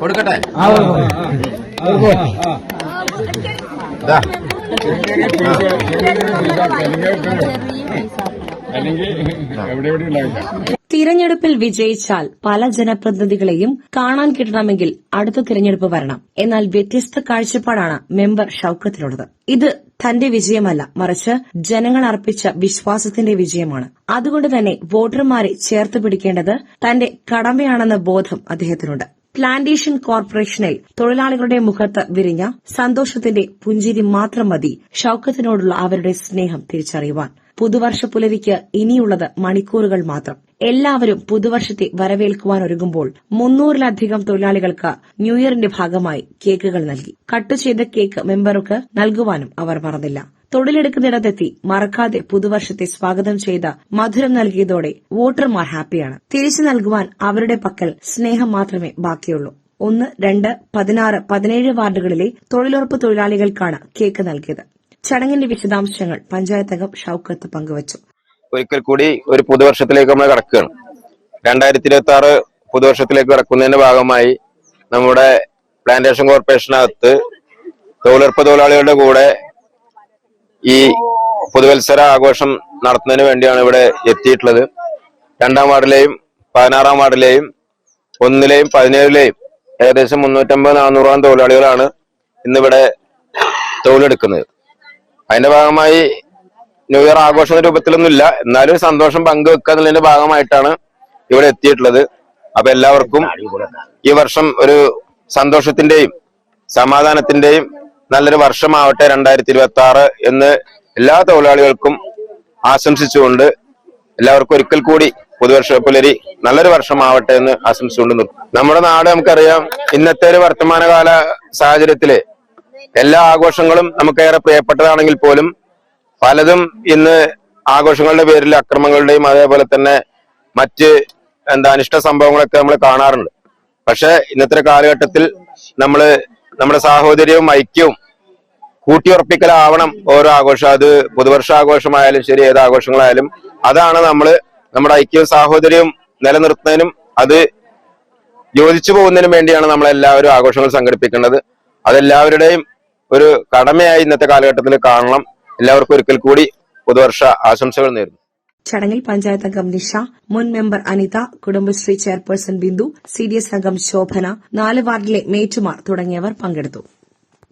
കൊടുക്കട്ടെ? അല്ലെങ്കിൽ എവിടെ എവിടെ ഉണ്ടാവില്ല തിരഞ്ഞെടുപ്പിൽ വിജയിച്ചാൽ പല ജനപ്രതിനിധികളെയും കാണാൻ കിട്ടണമെങ്കിൽ അടുത്ത തിരഞ്ഞെടുപ്പ് വരണം. എന്നാൽ വ്യത്യസ്ത കാഴ്ചപ്പാടാണ് മെമ്പർ ഷൌക്കത്തിനുള്ളത് ഇത് തന്റെ വിജയമല്ല മറിച്ച് ജനങ്ങൾ അർപ്പിച്ച വിശ്വാസത്തിന്റെ വിജയമാണ്. അതുകൊണ്ട് തന്നെ വോട്ടർമാരെ ചേർത്ത് പിടിക്കേണ്ടത് തന്റെ കടമയാണെന്ന ബോധം അദ്ദേഹത്തിനുണ്ട്. പ്ലാന്റേഷൻ കോർപ്പറേഷനിൽ തൊഴിലാളികളുടെ മുഖത്ത് വിരിഞ്ഞ സന്തോഷത്തിന്റെ പുഞ്ചിരി മാത്രം മതി ഷൌക്കത്തിനോടുള്ള അവരുടെ സ്നേഹം തിരിച്ചറിയുവാൻ. പുതുവർഷ പുലരിക്ക് ഇനിയുള്ളത് മണിക്കൂറുകൾ മാത്രം. എല്ലാവരും പുതുവർഷത്തെ വരവേൽക്കുവാൻ ഒരുങ്ങുമ്പോൾ മുന്നൂറിലധികം തൊഴിലാളികൾക്ക് ന്യൂഇയറിന്റെ ഭാഗമായി കേക്കുകൾ നൽകി. കട്ട് ചെയ്ത കേക്ക് മെമ്പർക്ക് നൽകുവാനും അവർ മറന്നില്ല. തൊഴിലെടുക്കുന്നിടത്തെത്തി മറക്കാതെ പുതുവർഷത്തെ സ്വാഗതം ചെയ്ത മധുരം നൽകിയതോടെ വോട്ടർമാർ ഹാപ്പിയാണ്. തിരിച്ചു നൽകുവാൻ അവരുടെ പക്കൽ സ്നേഹം മാത്രമേ ബാക്കിയുള്ളൂ. ഒന്ന് രണ്ട് പതിനാറ് പതിനേഴ് വാർഡുകളിലെ തൊഴിലുറപ്പ് തൊഴിലാളികൾക്കാണ് കേക്ക് നൽകിയത്. ചടങ്ങിന്റെ വിശദാംശങ്ങൾ പഞ്ചായത്ത് അംഗം ഷൌക്കത്ത് പങ്കുവച്ചു. ഒരിക്കൽ കൂടി ഒരു പുതുവർഷത്തിലേക്ക് നമ്മൾ കടക്കുകയാണ്. രണ്ടായിരത്തി ഇരുപത്തി ആറ് പുതുവർഷത്തിലേക്ക് കടക്കുന്നതിന്റെ ഭാഗമായി നമ്മുടെ പ്ലാന്റേഷൻ കോർപ്പറേഷനകത്ത് തൊഴിലുറപ്പ് തൊഴിലാളികളുടെ കൂടെ ഈ പുതുവത്സര ആഘോഷം നടത്തുന്നതിന് വേണ്ടിയാണ് ഇവിടെ എത്തിയിട്ടുള്ളത്. രണ്ടാം വാർഡിലെയും പതിനാറാം വാർഡിലെയും ഒന്നിലെയും പതിനേഴിലെയും ഏകദേശം മുന്നൂറ്റമ്പത് നാനൂറോളം തൊഴിലാളികളാണ് ഇന്നിവിടെ തൊഴിലെടുക്കുന്നത്. അതിന്റെ ഭാഗമായി ന്യൂ ഇയർ ആഘോഷ രൂപത്തിലൊന്നുമില്ല. എന്നാലും സന്തോഷം പങ്കുവെക്കുക എന്നുള്ളതിന്റെ ഭാഗമായിട്ടാണ് ഇവിടെ എത്തിയിട്ടുള്ളത്. അപ്പൊ എല്ലാവർക്കും ഈ വർഷം ഒരു സന്തോഷത്തിന്റെയും സമാധാനത്തിന്റെയും നല്ലൊരു വർഷമാവട്ടെ രണ്ടായിരത്തി ഇരുപത്തി ആറ് എന്ന് എല്ലാ തൊഴിലാളികൾക്കും ആശംസിച്ചുകൊണ്ട് എല്ലാവർക്കും ഒരിക്കൽ കൂടി പുതുവർഷ പുലരി നല്ലൊരു വർഷമാവട്ടെ എന്ന് ആശംസിച്ചുകൊണ്ട് നിർത്തും നമ്മുടെ നാട് നമുക്കറിയാം ഇന്നത്തെ ഒരു വർത്തമാനകാല സാഹചര്യത്തിൽ എല്ലാ ആഘോഷങ്ങളും നമുക്കേറെ പ്രിയപ്പെട്ടതാണെങ്കിൽ പോലും പലതും ഇന്ന് ആഘോഷങ്ങളുടെ പേരിൽ അക്രമങ്ങളുടെയും അതേപോലെ തന്നെ മറ്റ് എന്താ അനിഷ്ട സംഭവങ്ങളൊക്കെ നമ്മൾ കാണാറുണ്ട്. പക്ഷെ ഇന്നത്തെ കാലഘട്ടത്തിൽ നമ്മൾ നമ്മുടെ സാഹോദര്യവും ഐക്യവും കൂട്ടിയുറപ്പിക്കലാവണം ഓരോ ആഘോഷം. അത് പുതുവർഷ ആഘോഷമായാലും ശരി ഏത് ആഘോഷങ്ങളായാലും അതാണ് നമ്മൾ നമ്മുടെ ഐക്യവും സാഹോദര്യവും നിലനിർത്തുന്നതിനും അത് യോജിച്ചു പോകുന്നതിനും വേണ്ടിയാണ് നമ്മൾ എല്ലാവരും ആഘോഷങ്ങൾ സംഘടിപ്പിക്കേണ്ടത് അതെല്ലാവരുടെയും ഒരു കടമയായി ഇന്നത്തെ കാലഘട്ടത്തിൽ കാണണം. എല്ലാവർക്കും ഒരിക്കൽ കൂടി പുതുവർഷ ആശംസകൾ നേരുന്നു. ചടങ്ങിൽ പഞ്ചായത്ത് അംഗം നിഷ മുൻ member Anitha Kudumbashree chairperson Bindu C D S അംഗം ശോഭന നാല് വാർഡിലെ മേറ്റുമാർ തുടങ്ങിയവർ പങ്കെടുത്തു.